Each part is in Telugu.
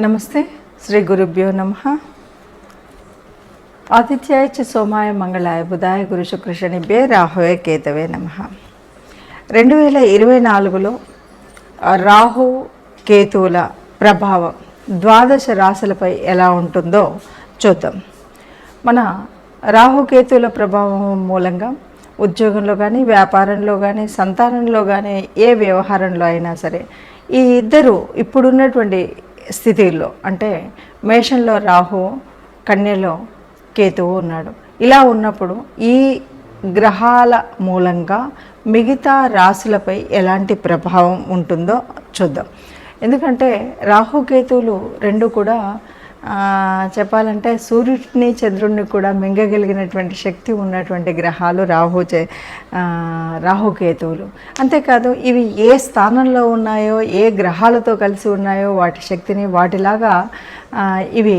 నమస్తే. శ్రీ గురుభ్యో నమ. ఆదిత్యాయ చ సోమాయ మంగళాయ బుధాయ గురు శుక్ర బే రాహువే కేతవే నమ. రెండు వేల ఇరవై నాలుగులో రాహు కేతువుల ప్రభావం ద్వాదశ రాశులపై ఎలా ఉంటుందో చూద్దాం. మన రాహుకేతువుల ప్రభావం మూలంగా ఉద్యోగంలో కానీ వ్యాపారంలో కానీ సంతానంలో కానీ ఏ వ్యవహారంలో అయినా సరే ఈ ఇద్దరు ఇప్పుడున్నటువంటి స్థితిలో అంటే మేషంలో రాహు కన్యలో కేతువు ఉన్నాడు. ఇలా ఉన్నప్పుడు ఈ గ్రహాల మూలంగా మిగతా రాశులపై ఎలాంటి ప్రభావం ఉంటుందో చూద్దాం. ఎందుకంటే రాహుకేతువులు రెండు కూడా చెప్పాలంటే సూర్యుడిని చంద్రుడిని కూడా మింగగలిగినటువంటి శక్తి ఉన్నటువంటి గ్రహాలు రాహు చే రాహుకేతువులు అంతేకాదు ఇవి ఏ స్థానంలో ఉన్నాయో ఏ గ్రహాలతో కలిసి ఉన్నాయో వాటి శక్తిని వాటిలాగా ఇవి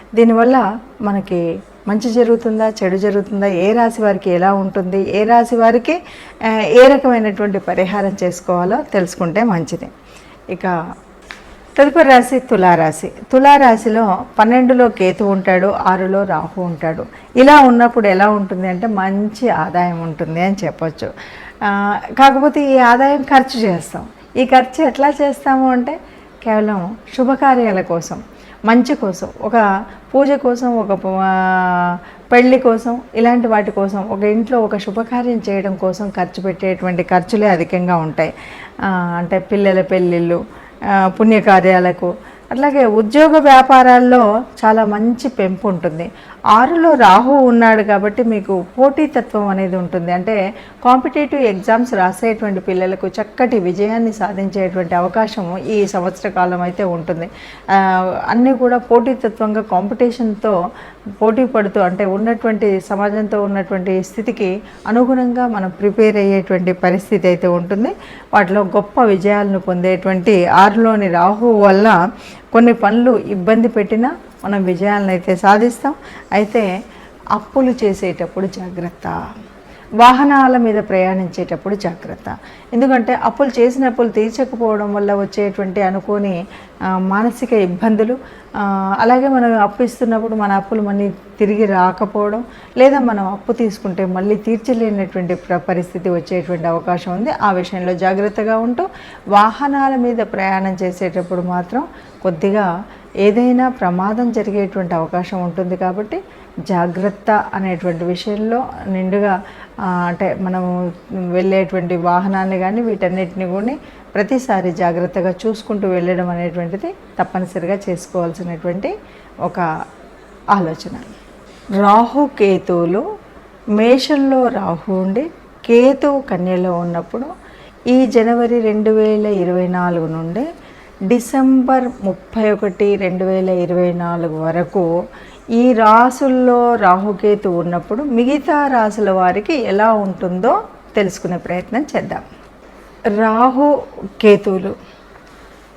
దీనివల్ల మనకి మంచి జరుగుతుందా చెడు జరుగుతుందా ఏ రాశి వారికి ఎలా ఉంటుంది ఏ రాశి వారికి ఏ రకమైనటువంటి పరిహారం చేసుకోవాలో తెలుసుకుంటే మంచిది. ఇక తదుపరి రాశి తులారాశి. తులారాశిలో పన్నెండులో కేతు ఉంటాడు ఆరులో రాహు ఉంటాడు. ఇలా ఉన్నప్పుడు ఎలా ఉంటుంది అంటే మంచి ఆదాయం ఉంటుంది అని చెప్పొచ్చు. కాకపోతే ఈ ఆదాయం ఖర్చు చేస్తాం. ఈ ఖర్చు ఎట్లా చేస్తాము అంటే కేవలం శుభకార్యాల కోసం. మంచి కోసం ఒక పూజ కోసం ఒక పు- పెళ్ళి కోసం ఇలాంటి వాటి కోసం ఒక ఇంట్లో ఒక శుభకార్యం చేయడం కోసం ఖర్చు పెట్టేటువంటి ఖర్చులే అధికంగా ఉంటాయి. అంటే పిల్లల పెళ్ళిళ్ళు పుణ్యకార్యాలకు అట్లాగే ఉద్యోగ వ్యాపారాల్లో చాలా మంచి పెంపు ఉంటుంది. ఆరులో రాహు ఉన్నాడు కాబట్టి మీకు పోటీతత్వం అనేది ఉంటుంది. అంటే కాంపిటేటివ్ ఎగ్జామ్స్ రాసేటువంటి పిల్లలకు చక్కటి విజయాన్ని సాధించేటువంటి అవకాశం ఈ సంవత్సర కాలం అయితే ఉంటుంది. అన్నీ కూడా పోటీతత్వంగా కాంపిటీషన్తో పోటీ పడుతూ అంటే ఉన్నటువంటి సమాజంతో ఉన్నటువంటి స్థితికి అనుగుణంగా మనం ప్రిపేర్ అయ్యేటువంటి పరిస్థితి అయితే ఉంటుంది. వాటిలో గొప్ప విజయాలను పొందేటువంటి ఆరులోని రాహు వల్ల కొన్ని పనులు ఇబ్బంది పెట్టినా మనం విజయాలను అయితే సాధిస్తాం. అయితే అప్పులు చేసేటప్పుడు జాగ్రత్త. వాహనాల మీద ప్రయాణించేటప్పుడు జాగ్రత్త. ఎందుకంటే అప్పులు చేసిన అప్పులు తీర్చకపోవడం వల్ల వచ్చేటువంటి అనుకోని మానసిక ఇబ్బందులు అలాగే మనం అప్పు ఇస్తున్నప్పుడు మన అప్పులు మళ్ళీ తిరిగి రాకపోవడం లేదా మనం అప్పు తీసుకుంటే మళ్ళీ తీర్చలేనటువంటి పరిస్థితి వచ్చేటువంటి అవకాశం ఉంది. ఆ విషయంలో జాగ్రత్తగా ఉంటూ వాహనాల మీద ప్రయాణం చేసేటప్పుడు మాత్రం కొద్దిగా ఏదైనా ప్రమాదం జరిగేటువంటి అవకాశం ఉంటుంది కాబట్టి జాగ్రత్త అనేటువంటి విషయంలో నిండుగా అంటే మనం వెళ్ళేటువంటి వాహనాన్ని కానీ వీటన్నిటిని కూడా ప్రతిసారి జాగ్రత్తగా చూసుకుంటూ వెళ్ళడం అనేటువంటిది తప్పనిసరిగా చేసుకోవాల్సినటువంటి ఒక ఆలోచన. రాహుకేతువులు మేషంలో రాహు ఉండి కేతువు కన్యలో ఉన్నప్పుడు ఈ జనవరి రెండు వేల ఇరవై నాలుగు నుండి డిసెంబర్ ముప్పై ఒకటి రెండు వేల ఇరవై నాలుగు వరకు ఈ రాసుల్లో రాహుకేతు ఉన్నప్పుడు మిగతా రాసుల వారికి ఎలా ఉంటుందో తెలుసుకునే ప్రయత్నం చేద్దాం. రాహు కేతువులు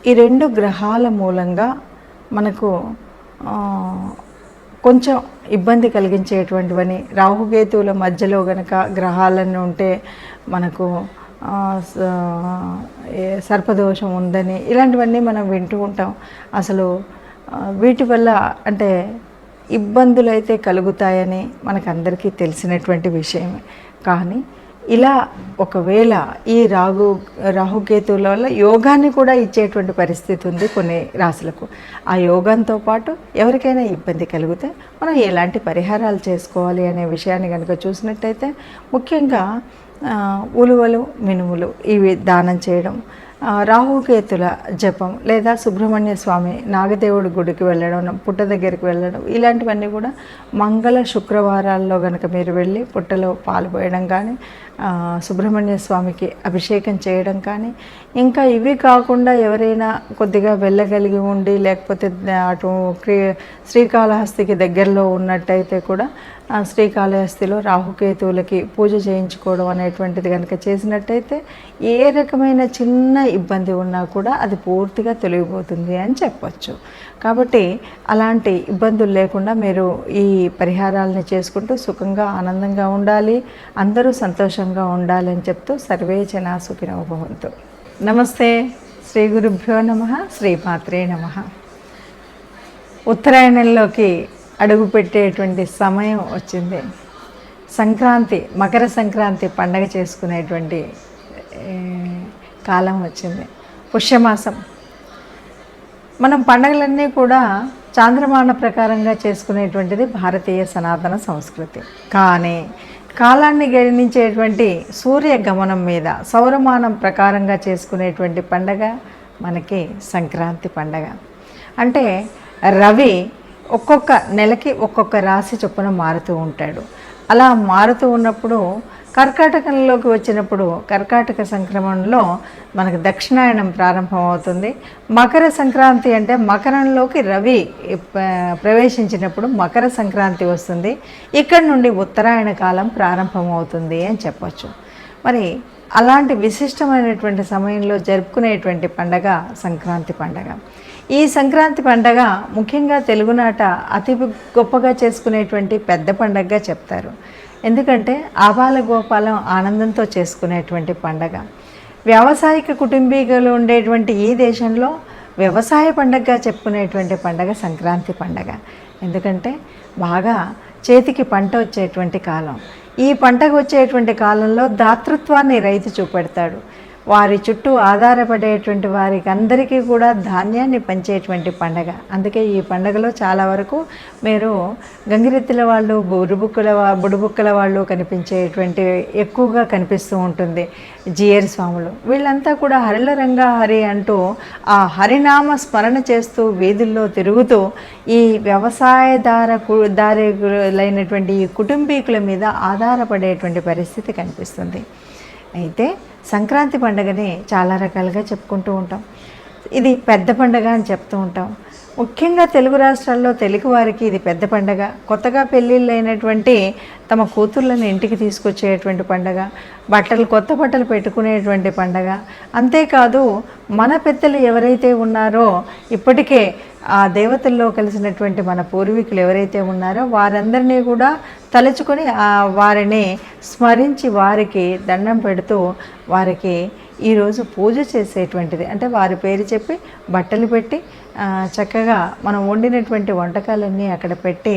ఈ రెండు గ్రహాల మూలంగా మనకు కొంచెం ఇబ్బంది కలిగించేటువంటివని రాహుకేతువుల మధ్యలో గనక గ్రహాలను ఉంటే మనకు సర్పదోషం ఉందని ఇలాంటివన్నీ మనం వింటూ ఉంటాం. అసలు వీటి వల్ల అంటే ఇబ్బందులు అయితే కలుగుతాయని మనకందరికీ తెలిసినటువంటి విషయమే. కానీ ఇలా ఒకవేళ ఈ రాహు రాహుకేతువుల వల్ల యోగాన్ని కూడా ఇచ్చేటువంటి పరిస్థితి ఉంది కొన్ని రాశులకు ఆ యోగంతో పాటు ఎవరికైనా ఇబ్బంది కలిగితే మనం ఎలాంటి పరిహారాలు చేసుకోవాలి అనే విషయాన్ని కనుక చూసినట్టయితే ముఖ్యంగా ఉలువలు మినుములు ఇవి దానం చేయడం. రాహుకేతుల జపం లేదా సుబ్రహ్మణ్య స్వామి నాగదేవుడి గుడికి వెళ్ళడం పుట్ట దగ్గరికి వెళ్ళడం ఇలాంటివన్నీ కూడా మంగళ శుక్రవారాల్లో కనుక మీరు వెళ్ళి పుట్టలో పాలు పోయడం కానీ సుబ్రహ్మణ్య స్వామికి అభిషేకం చేయడం కానీ ఇంకా ఇవి కాకుండా ఎవరైనా కొద్దిగా వెళ్ళగలిగి ఉండి లేకపోతే అటు క్రీ శ్రీకాళహస్తికి దగ్గరలో ఉన్నట్టయితే కూడా శ్రీకాళహస్తిలో రాహుకేతువులకి పూజ చేయించుకోవడం అనేటువంటిది కనుక చేసినట్టయితే ఏ రకమైన చిన్న ఇబ్బంది ఉన్నా కూడా అది పూర్తిగా తొలగిపోతుంది అని చెప్పచ్చు. కాబట్టి అలాంటి ఇబ్బందులు లేకుండా మీరు ఈ పరిహారాలను చేసుకుంటూ సుఖంగా ఆనందంగా ఉండాలి అందరూ సంతోషంగా ఉండాలి అని చెప్తూ సర్వే జనా సుఖినో భవంతు. నమస్తే. శ్రీ గురుభ్యో నమ శ్రీపాత్రే నమః. ఉత్తరాయణంలోకి అడుగుపెట్టేటువంటి సమయం వచ్చింది. సంక్రాంతి మకర సంక్రాంతి పండగ చేసుకునేటువంటి కాలం వచ్చింది. పుష్యమాసం. మనం పండగలన్నీ కూడా చాంద్రమాన ప్రకారంగా చేసుకునేటువంటిది భారతీయ సనాతన సంస్కృతి. కానీ కాలాన్ని గణించేటువంటి సూర్య గమనం మీద సౌరమానం ప్రకారంగా చేసుకునేటువంటి పండగ మనకి సంక్రాంతి పండగ. అంటే రవి ఒక్కొక్క నెలకి ఒక్కొక్క రాశి చొప్పున మారుతూ ఉంటాడు. అలా మారుతూ ఉన్నప్పుడు కర్కాటకంలోకి వచ్చినప్పుడు కర్కాటక సంక్రమణలో మనకు దక్షిణాయనం ప్రారంభమవుతుంది. మకర సంక్రాంతి అంటే మకరంలోకి రవి ప్రవేశించినప్పుడు మకర సంక్రాంతి వస్తుంది. ఇక్కడ నుండి ఉత్తరాయణ కాలం ప్రారంభమవుతుంది అని చెప్పచ్చు. మరి అలాంటి విశిష్టమైనటువంటి సమయంలో జరుపుకునేటువంటి పండగ సంక్రాంతి పండగ. ఈ సంక్రాంతి పండగ ముఖ్యంగా తెలుగునాట అతి గొప్పగా చేసుకునేటువంటి పెద్ద పండగగా చెప్తారు. ఎందుకంటే ఆబాల గోపాలం ఆనందంతో చేసుకునేటువంటి పండగ. వ్యావసాయిక కుటుంబీకులు ఉండేటువంటి ఈ దేశంలో వ్యవసాయ పండగగా చెప్పుకునేటువంటి పండగ సంక్రాంతి పండగ. ఎందుకంటే బాగా చేతికి పంట వచ్చేటువంటి కాలం. ఈ పంటకు వచ్చేటువంటి కాలంలో దాతృత్వాన్ని రైతు చూపెడతాడు. వారి చుట్టూ ఆధారపడేటువంటి వారికి అందరికీ కూడా ధాన్యాన్ని పంచేటువంటి పండగ. అందుకే ఈ పండగలో చాలా వరకు మీరు గంగిరెత్తుల వాళ్ళు బురుబుక్కుల బుడుబుక్కల వాళ్ళు కనిపించేటువంటి ఎక్కువగా కనిపిస్తూ ఉంటుంది జియర్ స్వాములు. వీళ్ళంతా కూడా హరిల రంగ హరి అంటూ ఆ హరినామ స్మరణ చేస్తూ వీధుల్లో తిరుగుతూ ఈ వ్యవసాయదార కు- దారులైనటువంటి ఈ కుటుంబీకుల మీద ఆధారపడేటువంటి పరిస్థితి కనిపిస్తుంది. అయితే సంక్రాంతి పండుగని చాలా రకాలుగా చెప్పుకుంటూ ఉంటాం. ఇది పెద్ద పండుగ అని చెప్తూ ఉంటాం. ముఖ్యంగా తెలుగు రాష్ట్రాల్లో తెలుగు వారికి ఇది పెద్ద పండగ. కొత్తగా పెళ్ళిళ్ళు అయినటువంటి తమ కూతుర్లను ఇంటికి తీసుకొచ్చేటువంటి పండగ. బట్టలు కొత్త బట్టలు పెట్టుకునేటువంటి పండగ. అంతేకాదు మన పెద్దలు ఎవరైతే ఉన్నారో ఇప్పటికే ఆ దేవతల్లో కలిసినటువంటి మన పూర్వీకులు ఎవరైతే ఉన్నారో వారందరినీ కూడా తలుచుకొని ఆ వారిని స్మరించి వారికి దండం పెడుతూ వారికి ఈరోజు పూజ చేసేటువంటిది. అంటే వారి పేరు చెప్పి బట్టలు పెట్టి చక్కగా మనం వండినటువంటి వంటకాలన్నీ అక్కడ పెట్టి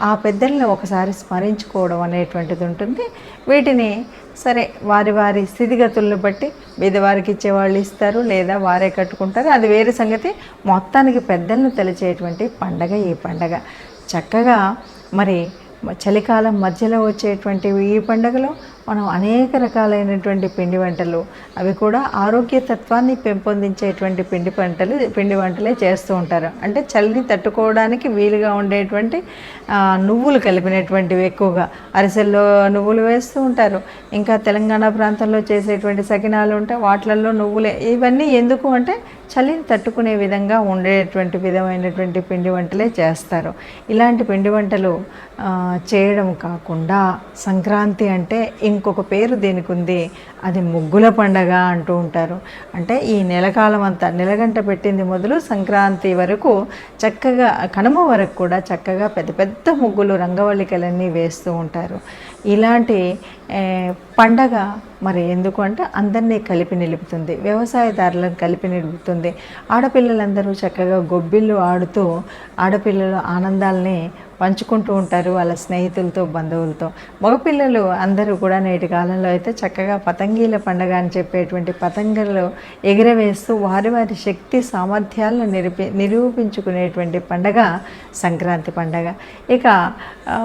ఆ పెద్దల్ని ఒకసారి స్మరించుకోవడం అనేటువంటిది ఉంటుంది. వీటిని సరే వారి వారి స్థితిగతులను బట్టి బీదవారికి ఇచ్చేవాళ్ళు ఇస్తారు లేదా వారే కట్టుకుంటారు. అది వేరే సంగతి. మొత్తానికి పెద్దలను తెలిచేటువంటి పండగ ఈ పండగ. చక్కగా మరి చలికాలం మధ్యలో వచ్చేటువంటి ఈ పండుగలో మనం అనేక రకాలైనటువంటి పిండి వంటలు అవి కూడా ఆరోగ్య తత్వాన్ని పెంపొందించేటువంటి పిండి వంటలు పిండి వంటలే చేస్తూ ఉంటారు. అంటే చలిని తట్టుకోవడానికి వీలుగా ఉండేటువంటి నువ్వులు కలిపినటువంటివి ఎక్కువగా. అరిసెల్లో నువ్వులు వేస్తూ ఉంటారు. ఇంకా తెలంగాణ ప్రాంతంలో చేసేటువంటి సకినాలు ఉంటాయి వాటిలలో నువ్వులే. ఇవన్నీ ఎందుకు అంటే చలిని తట్టుకునే విధంగా ఉండేటువంటి విధమైనటువంటి పిండి వంటలే చేస్తారు. ఇలాంటి పిండి వంటలు చేయడం కాకుండా సంక్రాంతి అంటే ఇంకొక పేరు దీనికి ఉంది అది ముగ్గుల పండగ అంటూ ఉంటారు. అంటే ఈ నెలకాలం అంతా నెలగంట పెట్టింది మొదలు సంక్రాంతి వరకు చక్కగా కనుమ వరకు కూడా చక్కగా పెద్ద పెద్ద ముగ్గులు రంగవల్లికలన్నీ వేస్తూ ఉంటారు. ఇలాంటి పండగ మరి ఎందుకు అంటే అందరినీ కలిపి నిలుపుతుంది వ్యవసాయదారులను కలిపి నిలుపుతుంది. ఆడపిల్లలందరూ చక్కగా గొబ్బిళ్ళు ఆడుతూ ఆడపిల్లల ఆనందాల్ని పంచుకుంటూ ఉంటారు వాళ్ళ స్నేహితులతో బంధువులతో. మగపిల్లలు అందరూ కూడా నేటి కాలంలో అయితే చక్కగా పతంగీల పండగ అని చెప్పేటువంటి పతంగలు ఎగిరవేస్తూ వారి వారి శక్తి సామర్థ్యాలను నిరూపి నిరూపించుకునేటువంటి పండగ సంక్రాంతి పండగ. ఇక ఆ,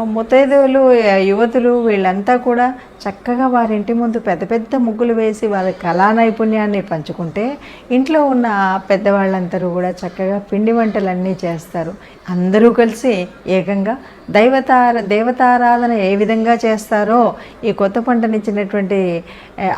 యువతులు వీళ్ళంతా కూడా చక్కగా వారి ఇంటి ముందు పెద్ద పెద్ద ముగ్గులు వేసి వాళ్ళ కళా నైపుణ్యాన్ని పంచుకుంటే ఇంట్లో ఉన్న పెద్దవాళ్ళందరూ కూడా చక్కగా పిండి వంటలన్నీ చేస్తారు. అందరూ కలిసి ఏకంగా దైవతార దేవతారాధన ఏ విధంగా చేస్తారో ఈ కొత్త పంటనిచ్చినటువంటి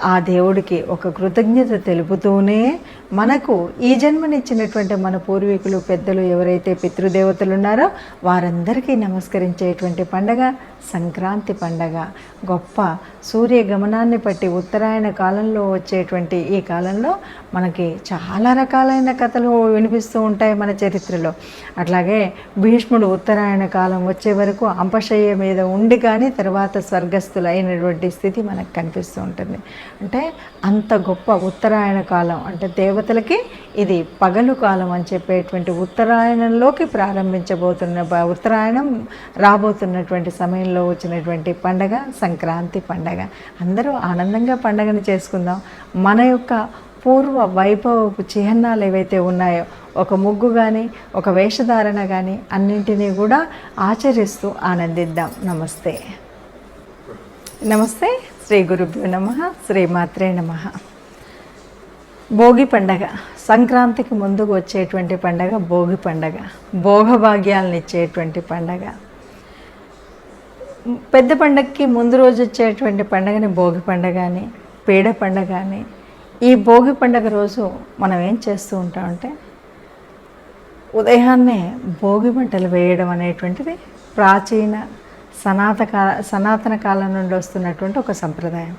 ఆ దేవుడికి ఒక కృతజ్ఞత తెలుపుతూనే మనకు ఈ జన్మనిచ్చినటువంటి మన పూర్వీకులు పెద్దలు ఎవరైతే పితృదేవతలు ఉన్నారో వారందరికీ నమస్కరించేటువంటి పండగ సంక్రాంతి పండగ. గొప్ప సూర్య గమనాన్ని బట్టి ఉత్తరాయణ కాలంలో వచ్చేటువంటి ఈ కాలంలో మనకి చాలా రకాలైన కథలు వినిపిస్తూ ఉంటాయి మన చరిత్రలో. అట్లాగే భీష్ముడు ఉత్తరాయణ కాలం వచ్చే వరకు అంపశయ్య మీద ఉండి కానీ తర్వాత స్వర్గస్థులు అయినటువంటి స్థితి మనకు కనిపిస్తూ ఉంటుంది. అంటే అంత గొప్ప ఉత్తరాయణ కాలం అంటే దేవతలకి ఇది పగలు కాలం అని చెప్పేటువంటి ఉత్తరాయణంలోకి ప్రారంభించబోతున్న ఉత్తరాయణం రాబోతున్నటువంటి సమయంలో వచ్చినటువంటి పండగ సంక్రాంతి పండగ. అందరూ ఆనందంగా పండగను చేసుకుందాం. మన యొక్క పూర్వ వైభవపు చిహ్నాలు ఏవైతే ఉన్నాయో ఒక ముగ్గు కానీ ఒక వేషధారణ కానీ అన్నింటినీ కూడా ఆచరిస్తూ ఆనందిద్దాం. నమస్తే. నమస్తే. శ్రీ గురుభ్యో నమ. శ్రీమాత్రే నమ. భోగి పండగ. సంక్రాంతికి ముందుకు వచ్చేటువంటి పండగ భోగి పండగ. భోగభాగ్యాలను ఇచ్చేటువంటి పండగ. పెద్ద పండగకి ముందు రోజు వచ్చేటువంటి పండగని భోగి పండగ అని పీడ పండగ అని ఈ భోగి పండగ రోజు మనం ఏం చేస్తూ ఉంటామంటే ఉదయాన్నే భోగి మంటలు వేయడం అనేటువంటిది ప్రాచీన సనాతకాల సనాతన కాలం నుండి వస్తున్నటువంటి ఒక సంప్రదాయం.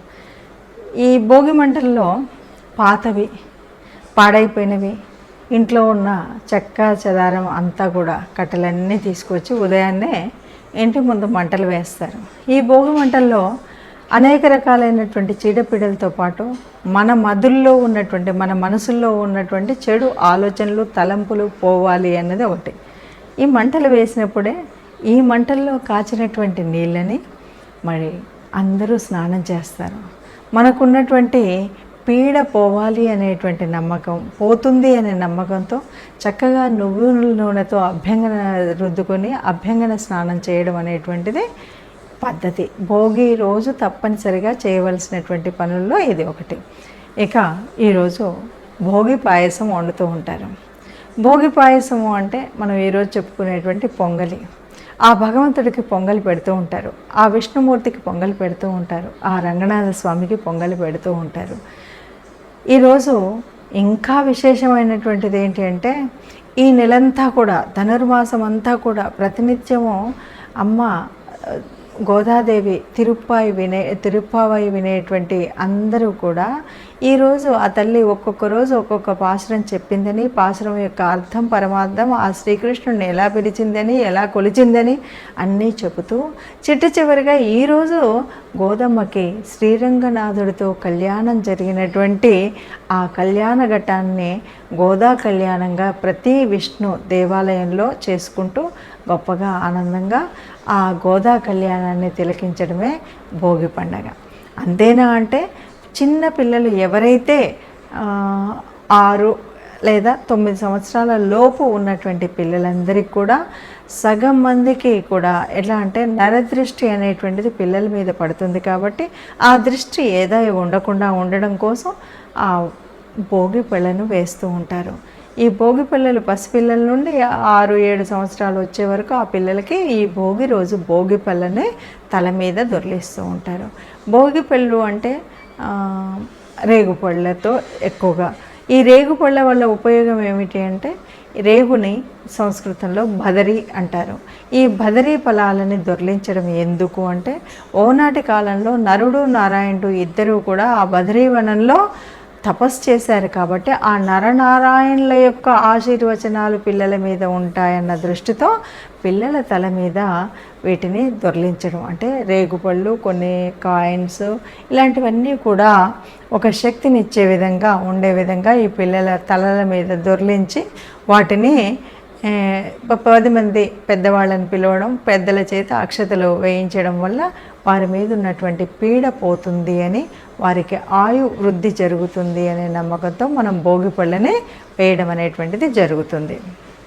ఈ భోగి మంటల్లో పాతవి పాడైపోయినవి ఇంట్లో ఉన్న చెక్క చెదారం అంతా కూడా కట్టెలన్నీ తీసుకొచ్చి ఉదయాన్నే ఇంటి ముందు మంటలు వేస్తారు. ఈ భోగి మంటల్లో అనేక రకాలైనటువంటి చీడపీడలతో పాటు మన మధుల్లో ఉన్నటువంటి మన మనసుల్లో ఉన్నటువంటి చెడు ఆలోచనలు తలంపులు పోవాలి అన్నది ఒకటి. ఈ మంటలు వేసినప్పుడే ఈ మంటల్లో కాచినటువంటి నీళ్ళని మరి అందరూ స్నానం చేస్తారు. మనకున్నటువంటి పీడ పోవాలి అనేటువంటి నమ్మకం పోతుంది అనే నమ్మకంతో చక్కగా నువ్వుల నూనెతో అభ్యంగన రుద్దుకొని అభ్యంగన స్నానం చేయడం అనేటువంటిది పద్ధతి. భోగి రోజు తప్పనిసరిగా చేయవలసినటువంటి పనుల్లో ఇది ఒకటి. ఇక ఈరోజు భోగి పాయసం వండుతూ ఉంటారు. భోగి పాయసము అంటే మనం ఈరోజు చెప్పుకునేటువంటి పొంగలి. ఆ భగవంతుడికి పొంగలి పెడుతూ ఉంటారు. ఆ విష్ణుమూర్తికి పొంగలి పెడుతూ ఉంటారు. ఆ రంగనాథ స్వామికి పొంగలి పెడుతూ ఉంటారు. ఈరోజు ఇంకా విశేషమైనటువంటిది ఏంటి అంటే ఈ నెలంతా కూడా ధనుర్మాసం అంతా కూడా ప్రతినిత్యము అమ్మ గోదాదేవి తిరుప్పాయి వినే తిరుప్పావై వినేటువంటి అందరూ కూడా ఈరోజు ఆ తల్లి ఒక్కొక్క రోజు ఒక్కొక్క పాసురం చెప్పిందని పాసురం యొక్క అర్థం పరమార్థం ఆ శ్రీకృష్ణుడిని ఎలా పిలిచిందని ఎలా కొలిచిందని అన్నీ చెబుతూ చిట్ట చివరిగా ఈరోజు గోదమ్మకి శ్రీరంగనాథుడితో కళ్యాణం జరిగినటువంటి ఆ కళ్యాణ ఘట్టాన్ని గోదా కళ్యాణంగా ప్రతి విష్ణు దేవాలయంలో చేసుకుంటూ గొప్పగా ఆనందంగా ఆ గోదా కళ్యాణాన్ని తిలకించడమే భోగి పండగ. అంతేనా అంటే చిన్న పిల్లలు ఎవరైతే ఆరు లేదా తొమ్మిది సంవత్సరాల లోపు ఉన్నటువంటి పిల్లలందరికీ కూడా సగం మందికి కూడా ఎట్లా అంటే నరదృష్టి అనేటువంటిది పిల్లల మీద పడుతుంది కాబట్టి ఆ దృష్టి ఏదో ఉండకుండా ఉండడం కోసం ఆ భోగి పళ్ళను వేస్తూ ఉంటారు. ఈ భోగి పిల్లలు పసిపిల్లల నుండి ఆరు ఏడు సంవత్సరాలు వచ్చే వరకు ఆ పిల్లలకి ఈ భోగి రోజు భోగి పళ్ళని తల మీద దొర్లిస్తూ ఉంటారు. భోగి పళ్ళు అంటే రేగు రేగుపళ్ళతో ఎక్కువగా. ఈ రేగుపళ్ళ వల్ల ఉపయోగం ఏమిటి అంటే రేగుని సంస్కృతంలో బదరి అంటారు. ఈ బదరి ఫలాలని దొర్లించడం ఎందుకు అంటే ఓనాటి కాలంలో నరుడు నారాయణుడు ఇద్దరూ కూడా ఆ బదరీ వనంలో తపస్సు చేశారు కాబట్టి ఆ నరనారాయణుల యొక్క ఆశీర్వచనాలు పిల్లల మీద ఉంటాయన్న దృష్టితో పిల్లల తల మీద వీటిని దొర్లించడం. అంటే రేగుపళ్ళు కొన్ని కాయిన్స్ ఇలాంటివన్నీ కూడా ఒక శక్తినిచ్చే విధంగా ఉండే విధంగా ఈ పిల్లల తలల మీద దొర్లించి వాటిని పది మంది పెద్దవాళ్ళని పిలవడం పెద్దల చేత అక్షతలు వేయించడం వల్ల వారి మీద ఉన్నటువంటి పీడ పోతుంది అని వారికి ఆయు వృద్ధి జరుగుతుంది అనే నమ్మకంతో మనం భోగి పళ్ళని వేయడం అనేటువంటిది జరుగుతుంది.